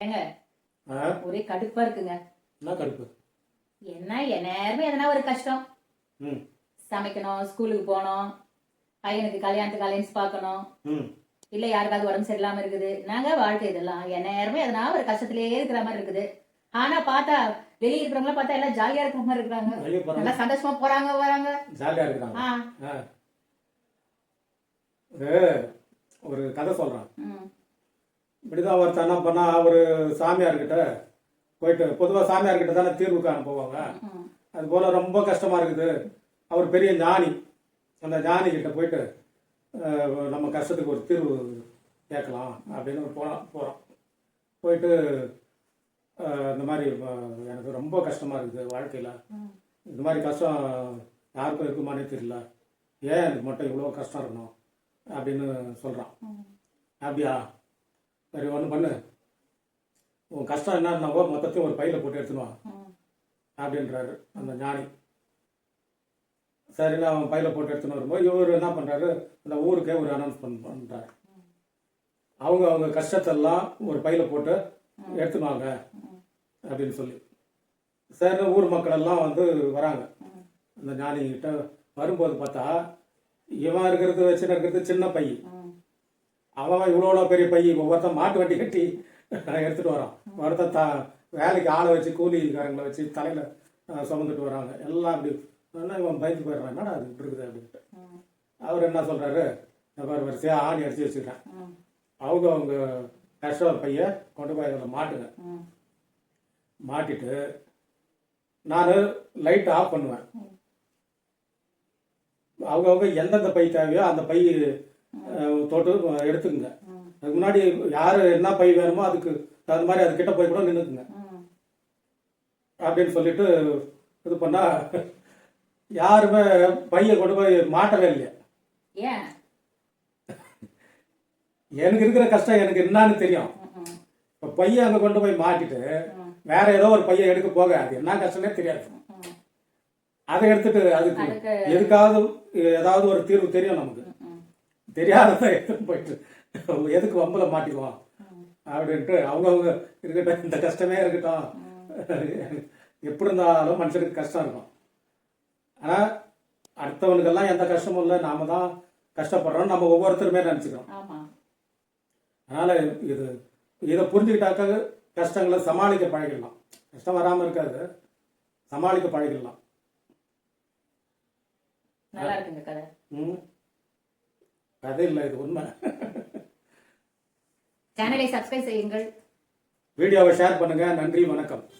ஏங்க ஒரே கடுப்பா இருக்குங்க. என்ன கடுப்பு? என்ன என் நேரமே எதனா ஒரு கஷ்டம். சமைக்கணும் ஸ்கூலுக்கு போகணும் பையனுக்கு கல்யாணத்துக்கு அலைன்ஸ் பார்க்கணும். இல்ல யாருக்காவது உடம்பு சரியில்லாம இருக்குது. நாங்க வாழ்க்கை இதெல்லாம்? என் நேரமே எதனா ஒரு கஷ்டத்திலேயே இருக்கிற மாதிரி இருக்குது. ஆனா பார்த்தா வெளியே இருக்கிறவங்கள பார்த்தா எல்லாம் ஜாலியா இருக்கிற மாதிரி இருக்கிறாங்க. போகிறாங்க நல்லா சந்தோஷமா போறாங்க வராங்க. ஜாலியாக இருக்கிறாங்க. ஒரு கதை சொல்கிறேன் ம். இப்படிதான் ஒருத்தன் என்ன பண்ணா ஒரு சாமியார்கிட்ட போயிட்டு பொதுவாக சாமியார்கிட்ட தானே தீர்வு காண போவாங்க. அது போல ரொம்ப கஷ்டமா இருக்குது. அவர் பெரிய ஞானி. அந்த ஞானி கிட்ட போயிட்டு நம்ம கஷ்டத்துக்கு ஒரு தீர்வு கேட்கலாம் அப்படின்னு போனோம் போகிறோம் போயிட்டு இந்த மாதிரி எனக்கு ரொம்ப கஷ்டமா இருக்குது வாழ்க்கையில். இந்த மாதிரி கஷ்டம் யாருக்கும் இருக்குமானே தெரியல. ஏன் எனக்கு மட்டும் இவ்வளோ கஷ்டம் இருக்கணும் அப்படின்னு சொல்கிறான். அப்படியா? சரி ஒன்று பண்ணு. உன் கஷ்டம் என்னன்னாவோ மொத்தத்தையும் ஒரு பையில போட்டு எடுத்துன்னு வா. ம். அப்படின்றாரு அந்த ஞானி. சரின்னு அவன் பையில போட்டு எடுத்துன்னு வரும்போது இவர் என்ன பண்றாரு? அந்த ஊருக்கே ஒரு அனௌன்ஸ்மெண்ட் பண்றாரு. அவங்க அவங்க கஷ்டத்தெல்லாம் ஒரு பையில போட்டு ம். அப்படின்னு சொல்லி. சரின்னு ஊர் மக்கள் எல்லாம் வந்து வராங்க. அந்த ஞானி கிட்ட வரும்போது பார்த்தா இவன் இருக்கிறது வச்சுன்னு இருக்கிறது சின்ன பை ம். அவன் இவ்வளோ பெரிய பை ஒவ்வொருத்தன் மாட்டு வண்டி கட்டி எடுத்துகிட்டு வரான். ஒருத்தன் தா வேலைக்கு ஆளை வச்சு கூலிக்காரங்களை வச்சு தலையில் சுமந்துட்டு வராங்க. எல்லாம் அப்படி ஆனா இவன் பயந்து போயிடுறான்? என்னடா அது இப்படி இருக்குது அப்படின்ட்டு. அவர் என்ன சொல்கிறாரு பாரு வரிசையாக ஆணி அடிச்சு வச்சுக்கிறேன். அவங்க அவங்க கஷ்டம் பைய கொண்டு போய் அதில் மாட்டுங்க. மாட்டிட்டு நான் லைட் ஆஃப் பண்ணுவேன். அவங்கவுங்க எந்தெந்த பை தேவையோ அந்த பை அஹ், தொட்டு எடுத்துக்குங்க. அதுக்கு முன்னாடி யாரு என்ன பை வேணுமோ அதுக்கு தகுந்த மாதிரி அது கிட்ட போய் கூட நின்றுக்குங்க. அப்படின்னு சொல்லிட்டு இது பண்ணா யாருமே பைய கொண்டு போய் மாட்டவே இல்லையா எனக்கு இருக்கிற கஷ்டம் எனக்கு என்னன்னு தெரியும். இப்போ பைய அங்கே கொண்டு போய் மாட்டிட்டு. வேற ஏதோ ஒரு பைய எடுக்க போக அது என்ன கஷ்டமே தெரியாது. அதை எடுத்துட்டு அதுக்கு எதுக்காவது ஏதாவது ஒரு தீர்வு தெரியும் நமக்கு ம். ம். தெரியாததை எடுத்துட்டு போயிட்டு எதுக்கு வம்பல மாட்டிக்குவோம். அப்படின்ட்டு அவங்கவுங்க இருக்கட்டும் இந்த கஷ்டமே இருக்கட்டும். எப்படி இருந்தாலும் மனுஷனுக்கு கஷ்டம் இருக்கும். ஆனால் அடுத்தவனுக்கெல்லாம் எந்த கஷ்டமும் இல்லை. நாம தான் கஷ்டப்படுறோம் நம்ம ஒவ்வொருத்தருமே நினச்சிக்கிறோம். அதனால் இது இதை புரிஞ்சுக்கிட்டாக்க கஷ்டங்களை சமாளிக்க பழகிடலாம். கஷ்டம் வராமல் இருக்காது. சமாளிக்க பழகிடலாம். நல்லா இருக்குங்க கதை. ம். கதை இல்லை இது உண்மை. சேனலை சப்ஸ்கிரைப் செய்யுங்கள். வீடியோவை ஷேர் பண்ணுங்கள் நன்றி வணக்கம்.